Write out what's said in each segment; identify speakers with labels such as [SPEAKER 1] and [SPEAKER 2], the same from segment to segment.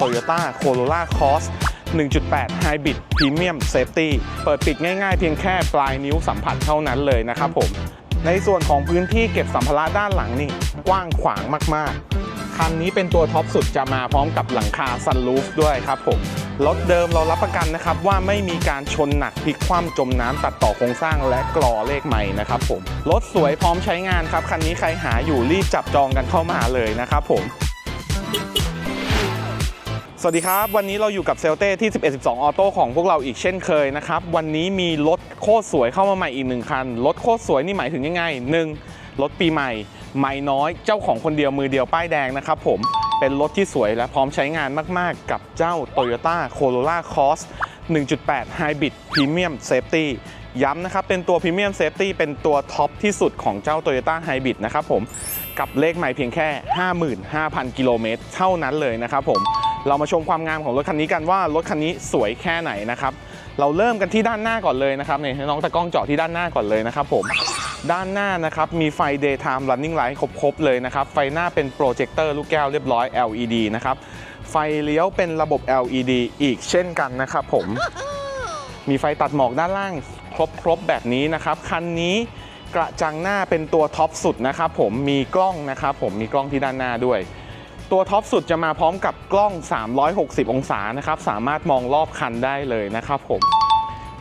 [SPEAKER 1] Toyota Corolla Cross 1.8 Hybrid Premium Safety เปิดปิดง่ายๆเพียงแค่ปลายนิ้วสัมผัสเท่านั้นเลยนะครับผม ในส่วนของพื้นที่เก็บสัมภาระด้านหลังนี่กว้างขวางมากๆ คันนี้เป็นตัวท็อปสุดจะมาพร้อมกับหลังคาซันรูฟด้วยครับผม รถเดิมเรารับประกันนะครับว่าไม่มีการชนหนักพลิกคว่ำจมน้ำตัดต่อโครงสร้างและกรอเลขใหม่นะครับผม รถสวยพร้อมใช้งานครับ คันนี้ใครหาอยู่รีบจับจองกันเข้ามาเลยนะครับผม สวัสดีครับ วันนี้เราอยู่กับเซลเต้ที่ 11 12 ออโต้ของพวกเราอีกเช่นเคยนะครับ วันนี้มีรถโคตรสวยเข้ามาใหม่อีกหนึ่งคัน รถโคตรสวยนี่หมายถึงยังไงหนึ่งรถปีใหม่ ไม่น้อยเจ้าของคนเดียวมือเดียวป้ายแดงนะครับผมเป็นรถที่สวยและพร้อมใช้งานมากๆ กับเจ้า Toyota Corolla Cross 1.8 Hybrid Premium Safety ย้ำนะครับ เป็นตัว Premium Safety เป็นตัวท็อปที่สุดของเจ้า Toyota Hybrid นะครับผมกับเลขใหม่เพียงแค่ 55,000 กิโลเมตรเท่านั้นเลยนะครับผม เรามาชมความงามของรถคันนี้กันว่ารถคันนี้สวยแค่ไหนนะครับ เราเริ่มกันที่ด้านหน้าก่อนเลยนะครับเนี่ยน้องตะกล้องเจาะที่ด้านหน้าก่อนเลยนะครับผมด้านหน้านะครับมีไฟ daytime running light ครบๆเลยนะครับ ไฟหน้าเป็นโปรเจคเตอร์ลูกแก้วเรียบร้อย LED นะครับ ไฟเลี้ยวเป็นระบบ LED อีกเช่นกันนะครับผม มีไฟตัดหมอกด้านล่างครบๆแบบนี้นะครับ คันนี้กระจังหน้าเป็นตัวท็อปสุดนะครับผม มีกล้องนะครับผม มีกล้องที่ด้านหน้าด้วย ตัวท็อปสุดจะมาพร้อมกับกล้อง 360 องศานะครับ สามารถมองรอบคันได้เลยนะครับผม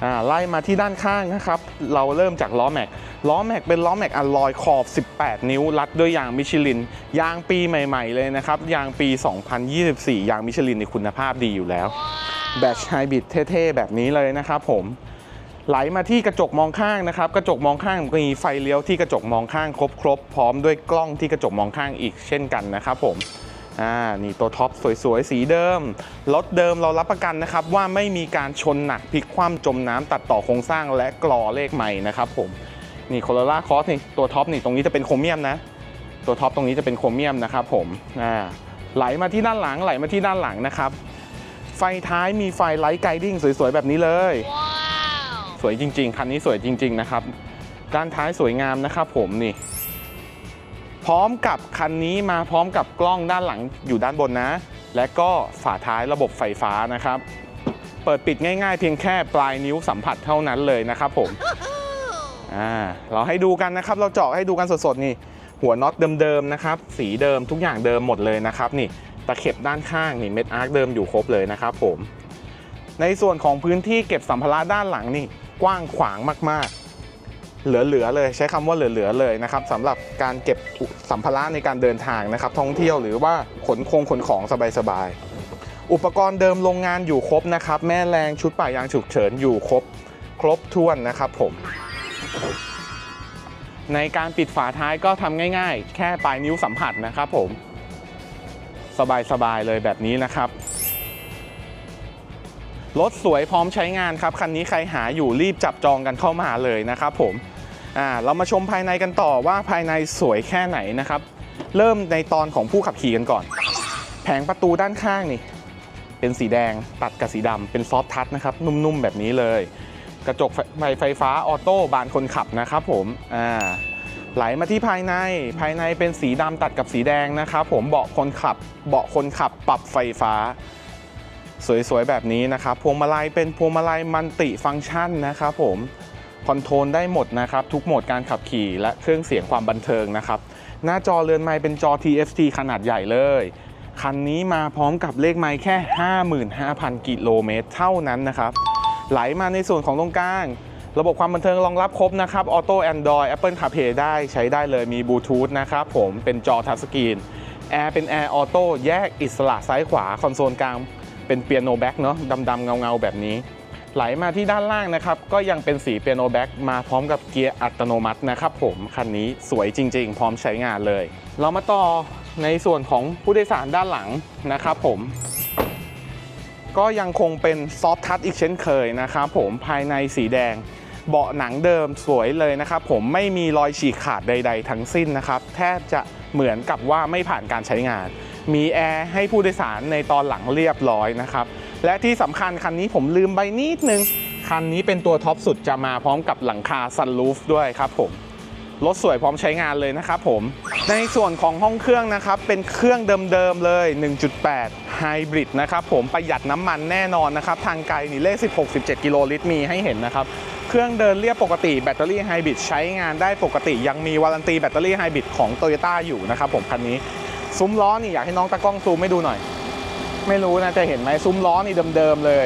[SPEAKER 1] อ่าไล่มาที่ด้านข้างนะครับ เราเริ่มจากล้อแม็ก ล้อแม็กเป็นล้อแม็กอลลอยขอบ 18 นิ้ว รัดด้วยยางมิชลิน ยางปีใหม่ ๆ เลยนะครับ ยางปี 2024 ยางมิชลินในคุณภาพดีอยู่แล้ว แบตไฮบริดเท่ๆ แบบนี้เลยนะครับผม ไหลมาที่กระจกมองข้างนะครับ กระจกมองข้างมีไฟเลี้ยวที่กระจกมองข้างครบๆ พร้อมด้วยกล้องที่กระจกมองข้างอีกเช่นกันนะครับผม อ่านี่ตัวท็อปสวยๆ สีเดิม รถเดิมเรารับประกันนะครับ ว่าไม่มีการชนหนักพลิกคว่ำจมน้ำตัดต่อโครงสร้างและกรอเลขใหม่นะครับผมนี่โคโรล่าคอสนี่ตัวท็อปนี่ตรงนี้จะเป็นโครเมียมนะ ตัวท็อปตรงนี้จะเป็นโครเมียมนะครับผมอ่าไหลมาที่ด้านหลังไหลมาที่ด้านหลังนะครับ ไฟท้ายมีไฟไลท์ไกดิ้งสวยๆ แบบนี้เลยสวยจริง ๆ คันนี้สวยจริง ๆ นะครับ ด้านท้ายสวยงามนะครับผมนี่ พร้อมกับคันนี้มาพร้อมกับกล้องด้านหลังอยู่ด้านบนนะ และก็ฝาท้ายระบบไฟฟ้านะครับ เปิดปิดง่ายๆ เพียงแค่ปลายนิ้วสัมผัสเท่านั้นเลยนะครับผมอ่าเราให้ดูกันนะครับ เราเจาะให้ดูกันสดๆนี่ หัวน็อตเดิมๆนะครับ สีเดิมทุกอย่างเดิมหมดเลยนะครับนี่ตะเข็บด้านข้างนี่เม็ดอาร์คเดิมอยู่ครบเลยนะครับผม ในส่วนของพื้นที่เก็บสัมภาระด้านหลังนี่กว้างขวางมากๆ เหลือๆเลย ใช้คำว่าเหลือๆเลยนะครับสำหรับการเก็บสัมภาระในการเดินทางนะครับ ท่องเที่ยวหรือว่าขนคงขนของสบายๆอุปกรณ์เดิมโรงงานอยู่ครบนะครับ แม่แรงชุดป่ายางฉุกเฉินอยู่ครบ ครบถ้วนนะครับผม ในการปิดฝาท้ายก็ทำง่าย ๆ แค่ปลายนิ้วสัมผัสนะครับผม สบายๆเลยแบบนี้นะครับ รถสวยพร้อมใช้งานครับ คันนี้ใครหาอยู่รีบจับจองกันเข้ามาเลยนะครับผมอ่าเรามาชมภายในกันต่อว่าภายในสวยแค่ไหนนะครับ เริ่มในตอนของผู้ขับขี่กันก่อน แผงประตูด้านข้างนี่ เป็นสีแดงตัดกับสีดำเป็นซอฟทัชนะครับ นุ่มๆแบบนี้เลย กระจกไฟไฟฟ้าออโต้บานคนขับนะครับผมอ่าไหลมาที่ภายในภายในเป็นสีดำตัดกับสีแดงนะครับผมเบาะคนขับเบาะคนขับปรับไฟฟ้า สวยๆ แบบนี้นะครับ พวงมาลัยเป็นพวงมาลัยมันติฟังก์ชันนะครับผมคอนโทรลได้หมดนะครับ ทุกโหมดการขับขี่และเครื่องเสียงความบันเทิงนะครับ หน้าจอเรือนไม้เป็นจอ TFT ขนาดใหญ่เลย คันนี้มาพร้อมกับเลขไม้แค่ 55,000 กิโลเมตรเท่านั้นนะครับ ไหลมาในส่วนของตรงกลาง ระบบความบันเทิงรองรับครบนะครับออโต้ Android Apple CarPlay ได้ใช้ได้เลยมีบลูทูธนะครับผมเป็นจอทัชสกรีนแอร์เป็นแอร์ออโต้แยกอิสระซ้ายขวาคอนโซลกลาง เป็นเปียโนแบ็กเนาะดำๆเงาๆแบบนี้ ไหลมาที่ด้านล่างนะครับ ก็ยังเป็นสีเปียโนแบ็กมาพร้อมกับเกียร์อัตโนมัตินะครับผม คันนี้สวยจริง ๆ พร้อมใช้งานเลย เรามาต่อในส่วนของผู้โดยสารด้านหลังนะครับผมก็ยังคงเป็นซอฟทัชอีกเช่นเคยนะครับผมภายในสีแดง เบาะหนังเดิมสวยเลยนะครับผมไม่มีรอยฉีกขาดใด ๆ ทั้งสิ้นนะครับ แทบจะเหมือนกับว่าไม่ผ่านการใช้งาน มีแอร์ให้ผู้โดยสารในตอนหลังเรียบร้อยนะครับ และที่สำคัญคันนี้ผมลืมไปนิดนึง คันนี้เป็นตัวท็อปสุดจะมาพร้อมกับหลังคาซันรูฟด้วยครับผมรถสวยพร้อมใช้งานเลยนะครับผม ในส่วนของห้องเครื่องนะครับ เป็นเครื่องเดิมๆเลย 1.8 ไฮบริดนะครับผมประหยัดน้ำมันแน่นอนนะครับ ทางไกลนี่เลข 16-17 กิโลลิตรมีให้เห็นนะครับ เครื่องเดินเรียบปกติแบตเตอรี่ไฮบริดใช้งานได้ปกติ ยังมีวารันตีแบตเตอรี่ไฮบริดของ t o y ยต้อยู่นะครับผมคันนี้ ซุ้มล้อนี่อยากให้น้องตากล้องซูมให้ดูหน่อย ไม่รู้นะจะเห็นไหมซุ้มล้อนี่เดิมๆเลย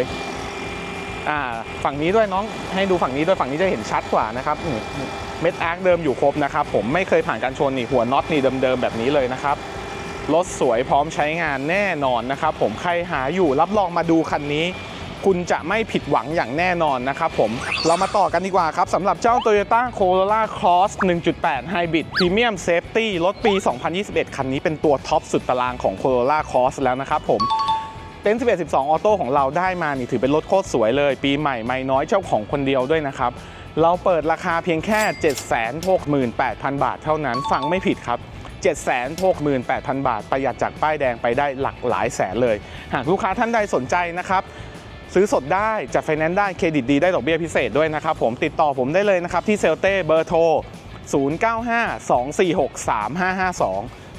[SPEAKER 1] อ่า ฝั่งนี้ด้วยน้องให้ดูฝั่งนี้ด้วยฝั่งนี้จะเห็นชัดกว่านะครับเม็ดอาร์คเดิมอยู่ครบนะครับ ผมไม่เคยผ่านการชนนี่หัวน็อตนี่เดิมๆแบบนี้เลยนะครับรถสวยพร้อมใช้งานแน่นอนนะครับ ผมใครหาอยู่รับรองมาดูคันนี้ คุณจะไม่ผิดหวังอย่างแน่นอนนะครับผมเรามาต่อกันดีกว่าครับสำหรับเจ้า Toyota Corolla Cross 1.8 Hybrid Premium Safety รถปี 2021 คันนี้เป็นตัวท็อปสุดตารางของ Corolla Cross แล้วนะครับผมเต็นท์11 12 ออโต้ของเราได้มานี่ถือเป็นรถโคตรสวยเลย ปีใหม่ไม่น้อยเจ้าของคนเดียวด้วยนะครับ เราเปิดราคาเพียงแค่ 768,000 บาทเท่านั้น ฟังไม่ผิดครับ 768,000 บาท ประหยัดจากป้ายแดงไปได้หลักหลายแสนเลย หากลูกค้าท่านใดสนใจนะครับ ซื้อสดได้จัดไฟแนนซ์ได้เครดิตดีได้ดอกเบี้ยพิเศษด้วยนะครับผมติดต่อผมได้เลยนะครับที่เซลเต้เบอร์โทร 0952463552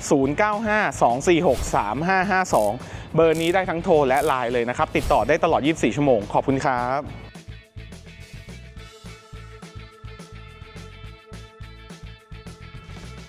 [SPEAKER 1] 0952463552 เบอร์นี้ได้ทั้งโทรและไลน์เลยนะครับ ติดต่อได้ตลอด 24 ชั่วโมง ขอบคุณครับ